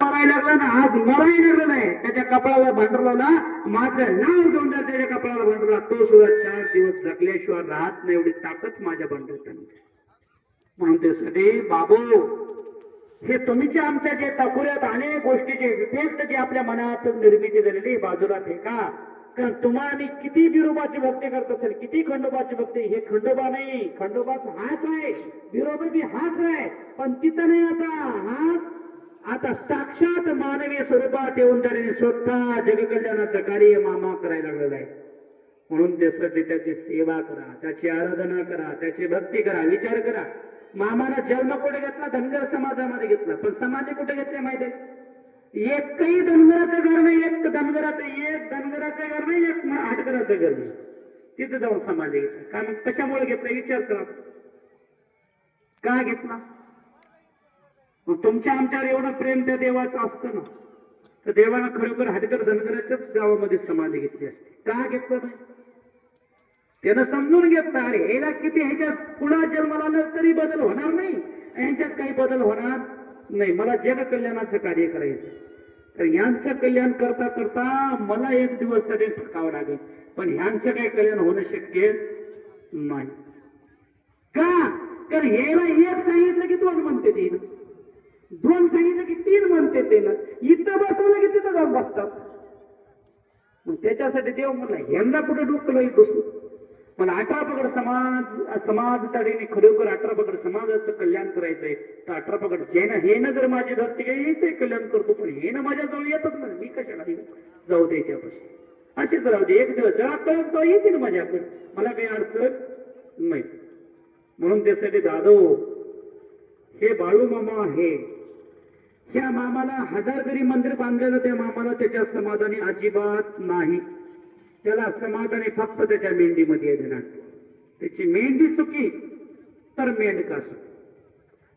मरायला लागलं ना आज मराय लागलं नाही. त्याच्या कपाळाला भांडरला माझं नाव घेऊन जर त्याच्या कपाळाला भांडरला. तो सुद्धा चार दिवस जगल्याशिवाय राहत नाही एवढी ताकद माझ्या भांडवत म्हणून त्यासाठी बाबू हे तुम्हीच्या आमच्या जे टकुऱ्यात अनेक गोष्टीचे विभेद जे आपल्या मनातून निर्मिती झालेली बाजूला फेका. कारण तुम्हाला किती बिरोबाची भक्ती करत असेल किती खंडोबाची भक्ती हे खंडोबा नाही. खंडोबाच हाच आहे. बिरोबा बी हाच आहे. पण तिथं नाही आता. हा आता साक्षात मानवी स्वरूपात येऊन त्याने स्वतः जगकल्याणाचं कार्य मामा करायला लागलेलं आहे. म्हणून त्यासाठी त्याची सेवा करा त्याची आराधना करा त्याची भक्ती करा विचार करा. मामाला जन्म कुठे घेतला? धनगर समाजामध्ये घेतला. पण समाधी कुठे घेतले माहिती आहे? एकही धनगराचं घर नाही एक धनगराचं एक धनगराचं घर नाही एक आटगराचं घर नाही. तिथं जाऊन समाधी घेतला कारण कशामुळे घेतला? विचार करा. का घेतला? मग तुमच्या आमच्यावर एवढं प्रेम त्या देवाचं असतं ना? तर देवानं खरोखर हटकर धनगराच्याच गावामध्ये समाधी घेतली असते. का घेतलं नाही? त्यानं समजून घेतलं अरे याला किती ह्याच्यात पुन्हा जन्माला तरी बदल होणार नाही. यांच्यात काही बदल होणार नाही. मला जग कल्याणाचं कार्य करायचं. तर यांचं कल्याण करता करता मला एक दिवस तरी थकावं लागेल. पण ह्यांचं काही कल्याण होणं शक्य नाही. का? कारण हेला एक सांगितलं की दोन म्हणते ते. दोन सांगितलं की तीन म्हणते ते ना इथं बसवलं की तिथं जाऊन बसतात. मग त्याच्यासाठी देव म्हणला यंदा कुठे डोकलं नाही बसू पण अठरा पगड समाज समाज तडेने खरोखर अठरा पगड समाजाचं कल्याण करायचंय. तर अठरा पगड जे ना हे ना जर माझी धरती काही यायचंय कल्याण करतो पण हे ना माझ्या जवळ येतच नाही. मी कशाला जाऊ द्यायच्यापाशी अशीच राहू दे. एक दिवस जेव्हा कळत येतील माझ्याकडे. मला काही अडचण नाही. म्हणून त्यासाठी दादो हे बाळू मामा आहे. ह्या मामाला हजार जरी मंदिर बांधलेलं त्या मामाला त्याच्या समाधानी अजिबात नाही. त्याला समाधानी फक्त त्याच्या मेंढीमध्ये आहे देणार त्याची मेंढी सुखी तर मेंढका सुखी?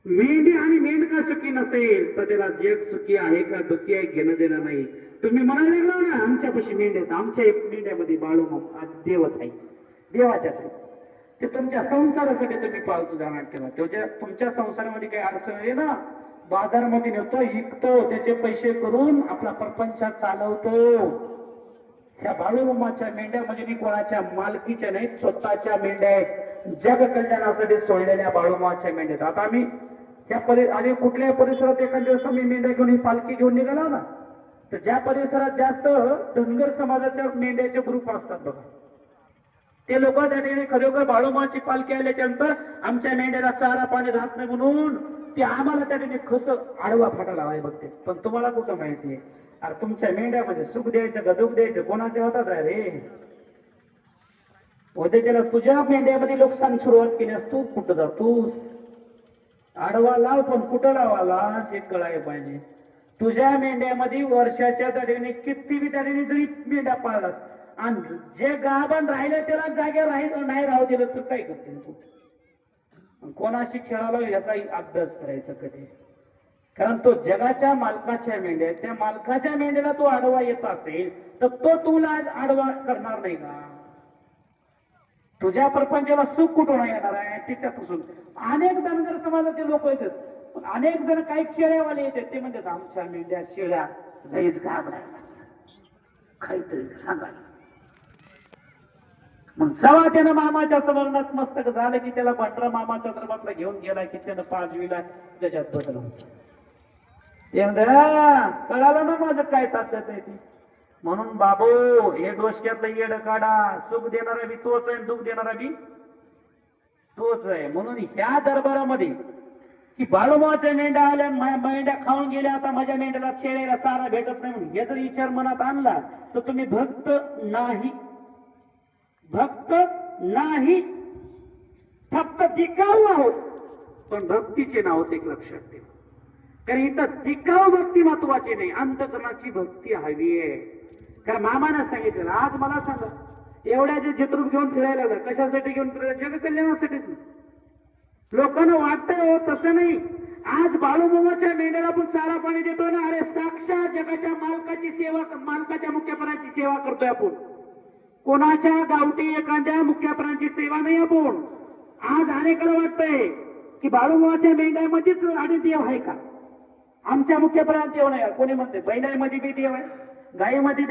मेंढी आणि मेंढका सुखी नसेल तर त्याला जग सुखी आहे का दुखी आहे घेणं देणं नाही. तुम्ही म्हणायला लागला ना आमच्यापाशी मेंढ्या आहेत. आमच्या एक मेंढ्यामध्ये बाळू मामा देवच आहे. देवाच्याच आहे ते तुमच्या संसारासाठी तुम्ही पाळतो जाणार केला तुझ्या तुमच्या संसारामध्ये काही अडचण आहे ना बाजारामध्ये नेतो विकतो त्याचे पैसे करून आपला प्रपंच चालवतो. ह्या बाळूमाच्या मेंढ्या म्हणजे मी कोणाच्या मालकीच्या नाहीत स्वतःच्या मेंढ्या आहेत. जग कल्याणासाठी सोडलेल्या बाळूमाच्या मेंढ्या आता आम्ही त्या परि आणि कुठल्याही परिसरात एखाद्या दिवस मी मेंढ्या घेऊन ही पालखी घेऊन निघाला ना तर ज्या परिसरात जास्त धनगर समाजाच्या मेंढ्याचे ग्रुप असतात बघा. ते लोक त्या ठिकाणी खरोखर बाळोमाची पालखी आल्याच्यानंतर आमच्या मेंढ्याला चारा पाणी राहत नाही म्हणून ते आम्हाला त्या ठिकाणी खस आडवा फाटा लावाय बघते. पण तुम्हाला कुठं माहिती अरे तुमच्या मेंढ्यामध्ये सुख द्यायचं का द्यायचं? कोणाच्या होतात रे? उद्याच्याला तुझ्या मेंढ्यामध्ये लोकसान सुरुवात केल्यास तू कुठं जातोस? आडवा लाव पण कुठं लावाला हे कळायला पाहिजे. तुझ्या मेंढ्यामध्ये वर्षाच्या तऱ्हेने किती बी दरीने जरी मेंढ्या पाळलास आणि जे गाभण राहिले त्याला जागे राहील नाही राहू दिलं तर काय करतील तू? कोणाशी खेळालो याचाही अभ्यास करायचा कधी? कारण तो जगाच्या मालकाच्या मेंढ्या त्या मालकाच्या मेंढ्याला तो आडवा येत असेल तर तो तुला आज आडवा करणार नाही का? तुझ्या प्रपंचाला सुख कुठून येणार आहे? तिच्यापासून अनेक धनगर समाजाचे लोक येतात पण अनेक जण काही शेळ्यावाले येतात ते म्हणतात आमच्या मेंढ्या शेळ्या लईच घाबरायला काहीतरी सांगायला. मग जेव्हा त्यानं मामाच्या समरणात मस्तक झालं की त्याला भंडरा मामाच्या दरबारला घेऊन गेला की त्यानं पाजविला त्याच्यात बदल कळालं ना माझं काय ताकद आहे ती? म्हणून बाबू हे डोसक्यातलं येड काढा. सुख देणारा बी तोच आहे दुःख देणारा बी तोच आहे. म्हणून ह्या दरबारामध्ये की बाळूमाच्या मेंढ्या आल्या मा- मेंढ्या खाऊन गेल्या आता माझ्या मेंढ्याला शेळ्याला चारा भेटत नाही म्हणून हे जर विचार मनात आणला तर तुम्ही भक्त नाही. भक्त नाही. फक्त टिकाऊ आहोत. पण भक्तीचे नाव ते एक लक्षात ठेवा. कारण इथं टिकाऊ भक्ती महत्वाची नाही अंतकरणाची भक्ती हवी आहे. कारण मामानं सांगितलं आज मला सांगा एवढ्या जे जत्रूप घेऊन फिरायला लागला कशासाठी घेऊन फिरायला जगकल्याणासाठीच नाही. लोकांना वाटतं हो, तसं नाही. आज बाळूबाबाच्या मेंढ्याला आपण चारा पाणी देतोय ना अरे साक्षात जगाच्या मालकाची सेवा मालकाच्या मुख्यपणाची सेवा करतोय आपण. कोणाच्या गावठी एखाद्या मुख्यपणाची सेवा नाही आपण? आज अनेकाला वाटतंय की बाळूमाच्या मेंढ्यामध्येच आणि देव आहे का? आमच्या मुख्यप्रांत देव नाही. कोणी म्हणते बैलामध्ये बी देव आहे गायीमध्ये